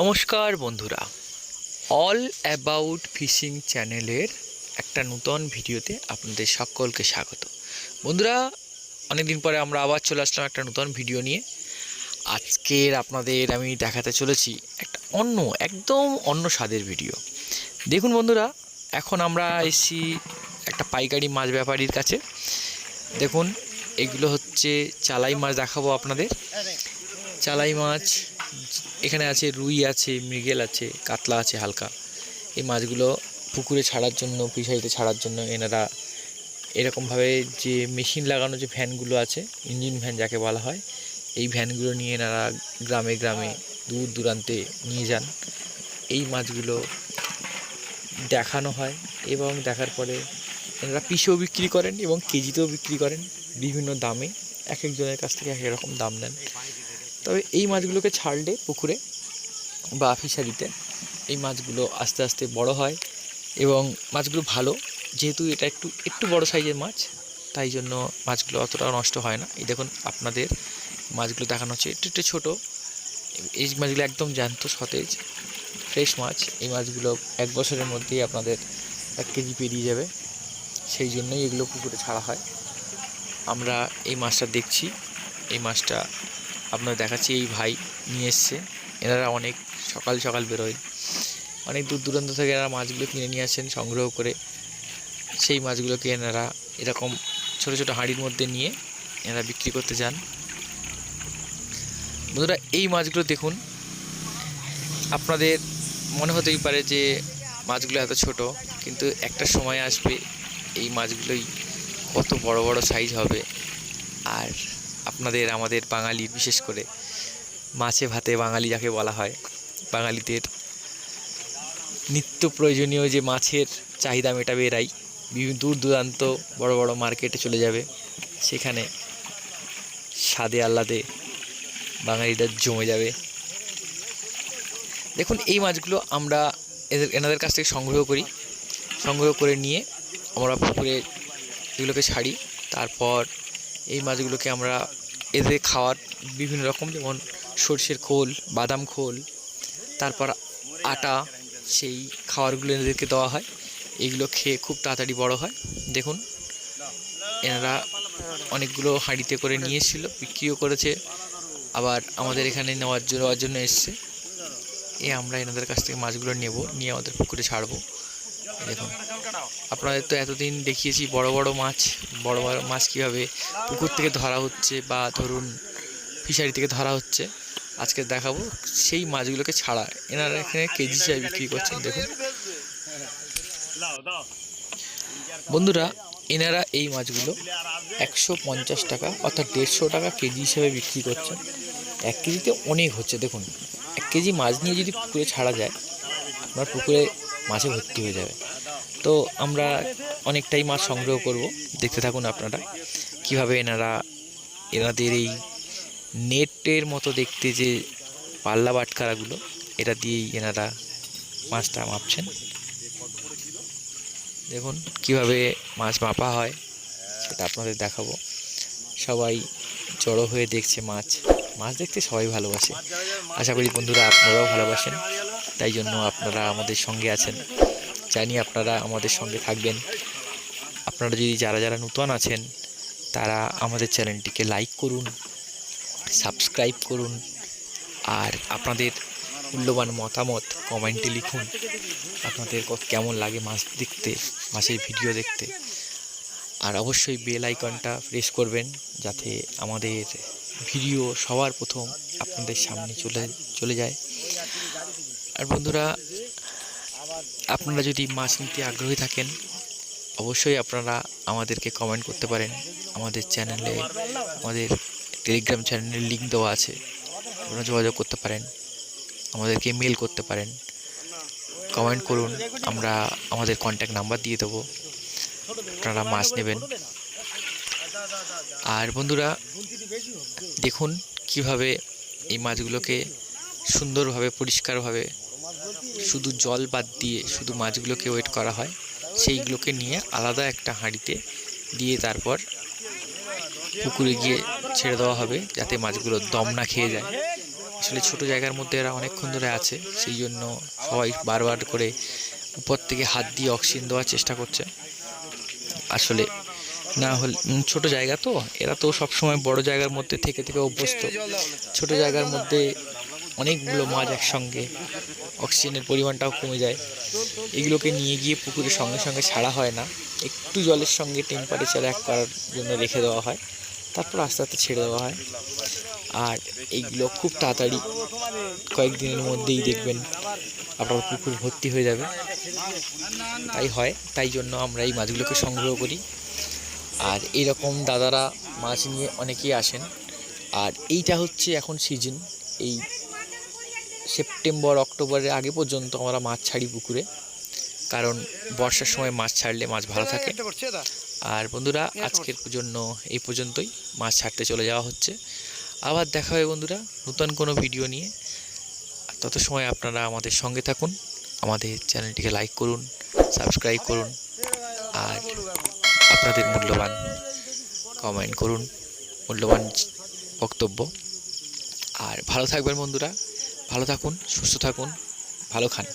নমস্কার বন্ধুরা। All about fishing চ্যানেলের একটা নূতন ভিডিওতে আপনাদের সকলকে স্বাগত। বন্ধুরা, অনেকদিন পরে আমরা আবার চলে আসলাম একটা নূতন ভিডিও নিয়ে। আজকের আপনাদের আমি দেখাতে চলেছি একটা অন্য, একদম অন্য স্বাদের ভিডিও। দেখুন বন্ধুরা, এখন আমরা এসেছি একটা পাইকারি মাছ ব্যাপারীর কাছে। দেখুন, এগুলো হচ্ছে চালাই মাছ দেখাবো আপনাদের। চালাই মাছ এখানে আছে রুই আছে, মৃগেল আছে, কাতলা আছে হালকা। এই মাছগুলো পুকুরে ছাড়ার জন্য ফিশারিতে ছাড়ার জন্য এনারা এরকমভাবে যে মেশিন লাগানো যে ভ্যানগুলো আছে, ইঞ্জিন ভ্যান যাকে বলা হয়, এই ভ্যানগুলো নিয়ে এনারা গ্রামে গ্রামে দূর দূরান্তে নিয়ে যান। এই মাছগুলো দেখানো হয় এবং দেখার পরে এনারা পিসেও বিক্রি করেন এবং কেজিতেও বিক্রি করেন বিভিন্ন দামে। এক একজনের কাছ থেকে এক এক রকম দাম নেন। তবে এই মাছগুলোকে ছাড়লে পুকুরে বা ফিশারিতে এই মাছগুলো আস্তে আস্তে বড় হয় এবং মাছগুলো ভালো। যেহেতু এটা একটু একটু বড় সাইজের মাছ, তাই জন্য মাছগুলো অতটা নষ্ট হয় না। এই দেখুন, আপনাদের মাছগুলো দেখানো হচ্ছে। একটু একটু ছোটো। এই মাছগুলো একদম জ্যান্ত, সতেজ, ফ্রেশ মাছ। এই মাছগুলো এক বছরের মধ্যেই আপনাদের এক কেজি পেরিয়ে যাবে। সেই জন্যই এগুলো পুকুরে ছাড়া হয়। আমরা এই মাছটা দেখছি। এই মাছটা আপনার দেখাচ্ছি, এই ভাই নিয়ে এসছে। এনারা অনেক সকাল সকাল বেরোয়। অনেক দূর দূরান্ত থেকে এনারা মাছগুলো কিনে নিয়ে আসেন, সংগ্রহ করে। সেই মাছগুলোকে এনারা এরকম ছোট ছোট হাঁড়ির মধ্যে নিয়ে এনারা বিক্রি করতে যান। বন্ধুরা, এই মাছগুলো দেখুন। আপনাদের মনে হতেই পারে যে মাছগুলো এত ছোট, কিন্তু একটা সময় আসবে এই মাছগুলোই কত বড় বড় সাইজ হবে। আর আপনাদের, আমাদের বাঙালির, বিশেষ করে মাছে ভাতে বাঙালি যাকে বলা হয়, বাঙালিদের নিত্য প্রয়োজনীয় যে মাছের চাহিদা মেটাবে এরাই। বিভিন্ন দূর দূরান্ত বড় বড় মার্কেটে চলে যাবে। সেখানে স্বাদে আহ্লাদে বাঙালিরা জমে যাবে। দেখুন, এই মাছগুলো আমরা এদের, এনাদের কাছ থেকে সংগ্রহ করি। সংগ্রহ করে নিয়ে আমরা পুকুরে এগুলোকে ছাড়ি। তারপর এই মাছগুলোকে আমরা এদের খাওয়ার বিভিন্ন রকম, যেমন সর্ষের খোল, বাদাম খোল, তারপর আটা, সেই খাবারগুলো এদেরকে দেওয়া হয়। এইগুলো খেয়ে খুব তাড়াতাড়ি বড় হয়। দেখুন, এনারা অনেকগুলো হাঁড়িতে করে নিয়ে এসেছিল বিক্রিও করেছে, আবার আমাদের এখানে নেওয়ার জন্য নেওয়ার জন্য এসছে। এ আমরা এনাদের কাছ থেকে মাছগুলো নেব, নিয়ে আমাদের পুকুরে ছাড়বো। দেখুন। আপনাদের তো এতদিন দেখিয়েছি বড় বড় মাছ, বড় বড় মাছ কীভাবে পুকুর থেকে ধরা হচ্ছে বা ধরুন ফিশারি থেকে ধরা হচ্ছে, আজকে দেখাবো সেই মাছগুলোকে ছাড়া। এনারা এখানে কেজি হিসাবে বিক্রি করছেন, দেখুন। বন্ধুরা, এনারা এই মাছগুলো একশো পঞ্চাশ টাকা অর্থাৎ দেড়শো টাকা কেজি হিসেবে বিক্রি করছেন। এক কেজিতে অনেক হচ্ছে, দেখুন। এক কেজি মাছ নিয়ে যদি পুকুরে ছাড়া যায়, আপনার পুকুরে মাছে ভর্তি হয়ে যাবে। তো আমরা অনেকটাই মাছ সংগ্রহ করব। দেখতে থাকুন আপনারা কীভাবে এনারা, এনাদের এই নেটের মতো দেখতে যে পাল্লা বাটকারাগুলো এটা দিয়েই এনারা মাছটা মাপছেন। দেখুন কীভাবে মাছ মাপা হয়, সেটা আপনাদের দেখাবো। সবাই জড়ো হয়ে দেখছে মাছ। মাছ দেখতে সবাই ভালোবাসে। আশা করি বন্ধুরা আপনারাও ভালোবাসেন, তাই জন্য আপনারা আমাদের সঙ্গে আছেন। জানি আপনারা আমাদের সঙ্গে থাকবেন। আপনারা যদি যারা যারা নূতন আছেন, তারা আমাদের চ্যানেলটিকে লাইক করুন সাবস্ক্রাইব করুন, আর আপনাদের মূল্যবান মতামত কমেন্টে লিখুন। আপনাদের কেমন লাগে মাছ দেখতে, মাছের ভিডিও দেখতে? আর অবশ্যই বেল আইকনটা প্রেস করবেন, যাতে আমাদের ভিডিও সবার প্রথম আপনাদের সামনে চলে চলে যায়। আর বন্ধুরা আপনারা যদি মাছ নিতে আগ্রহী থাকেন, অবশ্যই আপনারা আমাদেরকে কমেন্ট করতে পারেন। আমাদের চ্যানেলে আমাদের টেলিগ্রাম চ্যানেলের লিঙ্ক দেওয়া আছে। আপনারা যোগাযোগ করতে পারেন। আমাদেরকে মেল করতে পারেন। কমেন্ট করুন, আমরা আমাদের কন্ট্যাক্ট নাম্বার দিয়ে দেবো। আপনারা মাছ নেবেন। আর বন্ধুরা, দেখুন কীভাবে এই মাছগুলোকে সুন্দরভাবে, পরিষ্কারভাবে শুধু জল বাদ দিয়ে শুধু মাছগুলোকে ওয়েট করা হয়। সেইগুলোকে নিয়ে আলাদা একটা হাঁড়িতে দিয়ে তারপর পুকুরে গিয়ে ছেড়ে দেওয়া হবে যাতে মাছগুলো দম না খেয়ে যায়। আসলে ছোট জায়গার মধ্যে এরা অনেকক্ষণ ধরে আছে, সেই জন্য সবাই বারবার করে উপর থেকে হাত দিয়ে অক্সিজেন দেওয়ার চেষ্টা করছে। আসলে না হলে ছোট জায়গা তো, এরা তো সব সময় বড় জায়গার মধ্যে থেকে থেকে অভ্যস্ত। ছোট জায়গার মধ্যে অনেকগুলো মাছ একসঙ্গে, অক্সিজেনের পরিমাণটাও কমে যায়। এগুলোকে নিয়ে গিয়ে পুকুরের সঙ্গে সঙ্গে ছাড়া হয় না। একটু জলের সঙ্গে টেম্পারেচার এক করার জন্য রেখে দেওয়া হয়। তারপর আস্তে আস্তে ছেড়ে দেওয়া হয়। আর এইগুলো খুব তাড়াতাড়ি কয়েকদিনের মধ্যেই দেখবেন আপনার পুকুর ভর্তি হয়ে যাবে। তাই হয়, তাই জন্য আমরা এই মাছগুলোকে সংগ্রহ করি। আর এরকম দাদারা মাছ নিয়ে অনেকেই আসেন। আর এইটা হচ্ছে এখন সিজন এই সেপ্টেম্বর, অক্টোবরের আগে পর্যন্ত আমরা মাছ ছাড়ি পুকুরে। কারণ বর্ষার সময় মাছ ছাড়লে মাছ ভালো থাকে। আর বন্ধুরা, আজকের জন্য এই পর্যন্তই। মাছ ছাড়তে চলে যাওয়া হচ্ছে। আবার দেখা হবে বন্ধুরা নতুন কোনো ভিডিও নিয়ে। তত সময় আপনারা আমাদের সঙ্গে থাকুন। আমাদের চ্যানেলটিকে লাইক করুন, সাবস্ক্রাইব করুন, আর আপনাদের মূল্যবান কমেন্ট করুন। মূল্যবান বক্তব্য। আর ভালো থাকবেন বন্ধুরা। ভালো থাকুন সুস্থ থাকুন ভালো খান।